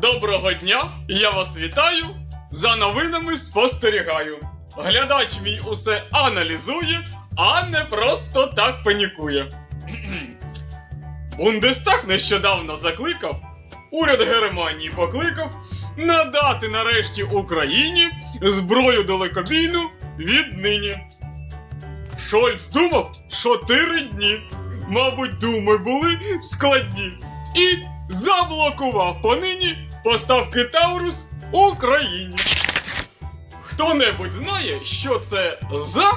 Доброго дня, я вас вітаю. За новинами спостерігаю. Глядач мій усе аналізує, а не просто так панікує. Бундестаг нещодавно закликав, уряд Германії покликав надати нарешті Україні зброю далекобійну віднині. Шольц думав чотири дні. Мабуть, думи були складні. І заблокував понині поставки Таурус Україні. Хто-небудь знає, що це за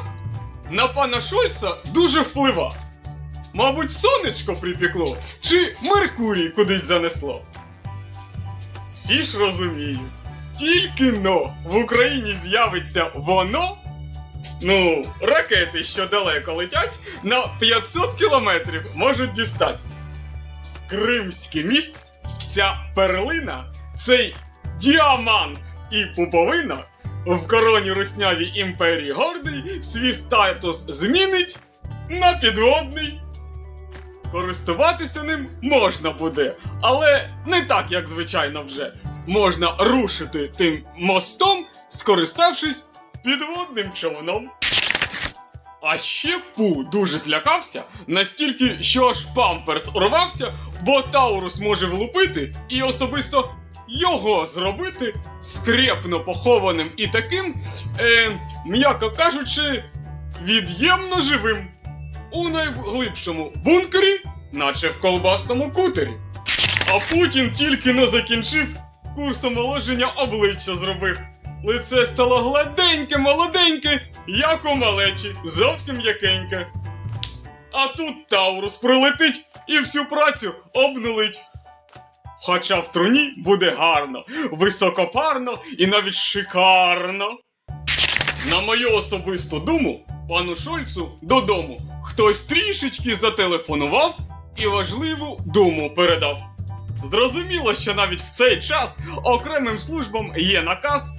на пана Шольца дуже вплива. Мабуть, сонечко припекло, чи Меркурій кудись занесло. Всі ж розуміють, тільки но в Україні з'явиться воно. Ну, ракети, що далеко летять, на 500 кілометрів можуть дістати. Кримський міст, ця перлина, цей діамант і пуповина в короні руснявій імперії гордий свій статус змінить на підводний. Користуватися ним можна буде, але не так, як звичайно вже. Можна рушити тим мостом, скориставшись підводним човном. А ще Пу дуже злякався, настільки, що аж памперс урвався, бо Таурус може влупити і особисто його зробити скрепно похованим і таким, е, м'яко кажучи, від'ємно живим. У найглибшому бункері, наче в колбасному кутері. А Путін тільки не закінчив, курс омоложення обличчя зробив. Лице стало гладеньке, молоденьке, як у малечі, зовсім якеньке. А тут Таурус прилетить і всю працю обнулить. Хоча в труні буде гарно, високопарно і навіть шикарно. На мою особисту думу, пану Шольцу додому хтось трішечки зателефонував і важливу думу передав. Зрозуміло, що навіть в цей час окремим службам є наказ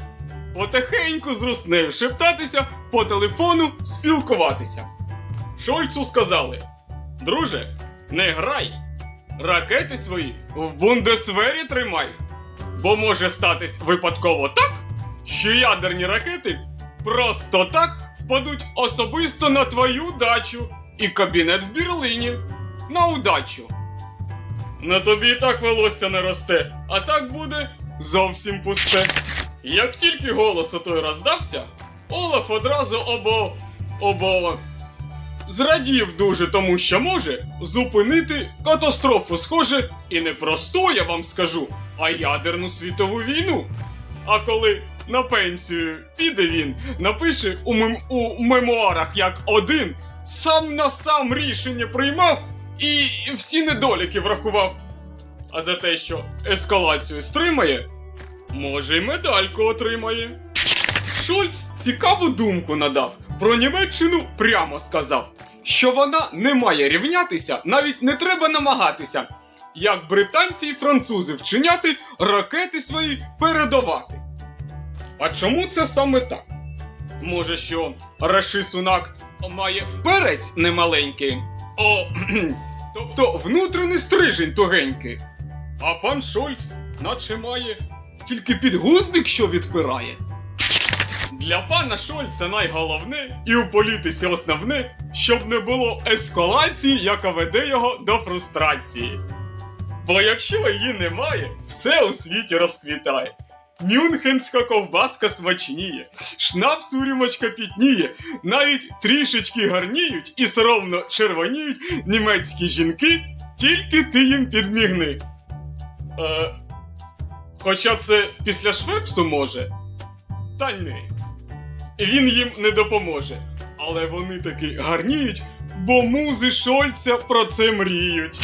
потихеньку з руснею шептатися по телефону спілкуватися. Шольцу сказали: Друже, не грай, ракети свої в бундесвері тримай. Бо може статись випадково так, що ядерні ракети просто так впадуть особисто на твою дачу і кабінет в Берліні. На удачу. На тобі і так волосся не росте, а так буде зовсім пусте. Як тільки голос отой роздався, Олаф одразу обо. обо. Зрадів дуже тому, що може зупинити катастрофу, схоже, і не просту, я вам скажу, а ядерну світову війну. А коли на пенсію піде він, напише у, мем... у мемуарах як один, сам на сам рішення приймав і всі недоліки врахував. А за те, що ескалацію стримає, може й медальку отримає. Шольц цікаву думку надав. Про Німеччину прямо сказав, що вона не має рівнятися, навіть не треба намагатися, як британці і французи вчиняти ракети свої передавати. А чому це саме так? Може, що Раши Сунак має перець немаленький, о, тобто внутрішній стрижень тугенький, а пан Шольц, наче має тільки підгузник, що відпирає. Для пана Шольца найголовне і у політиці основне, щоб не було ескалації, яка веде його до фрустрації. Бо якщо її немає, все у світі розквітає. Мюнхенська ковбаска смачніє, шнапс у рюмочка пітніє, навіть трішечки гарніють і соромно червоніють німецькі жінки, тільки ти їм підмігни. Е, хоча це після швепсу може. Та ні. Він їм не допоможе. Але вони таки гарніють, бо музи Шольця про це мріють.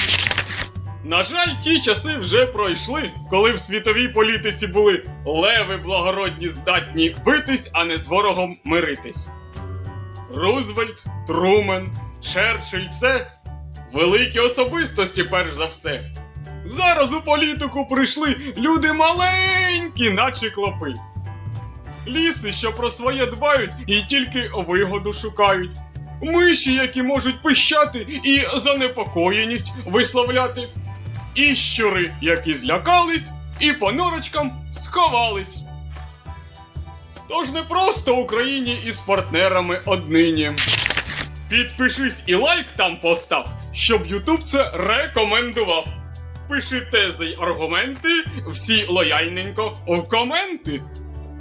На жаль, ті часи вже пройшли, коли в світовій політиці були леви благородні здатні битись, а не з ворогом миритись. Рузвельт, Трумен, Черчилль це великі особистості, перш за все. Зараз у політику прийшли люди маленькі, наче клопи. Ліси, що про своє дбають і тільки вигоду шукають. Миші, які можуть пищати і занепокоєність висловляти. І щури, які злякались і по норочкам сховались. Тож не просто Україні із партнерами однині. Підпишись і лайк там постав, щоб Ютуб це рекомендував. Пиши тези й аргументи, всі лояльненько в коменти.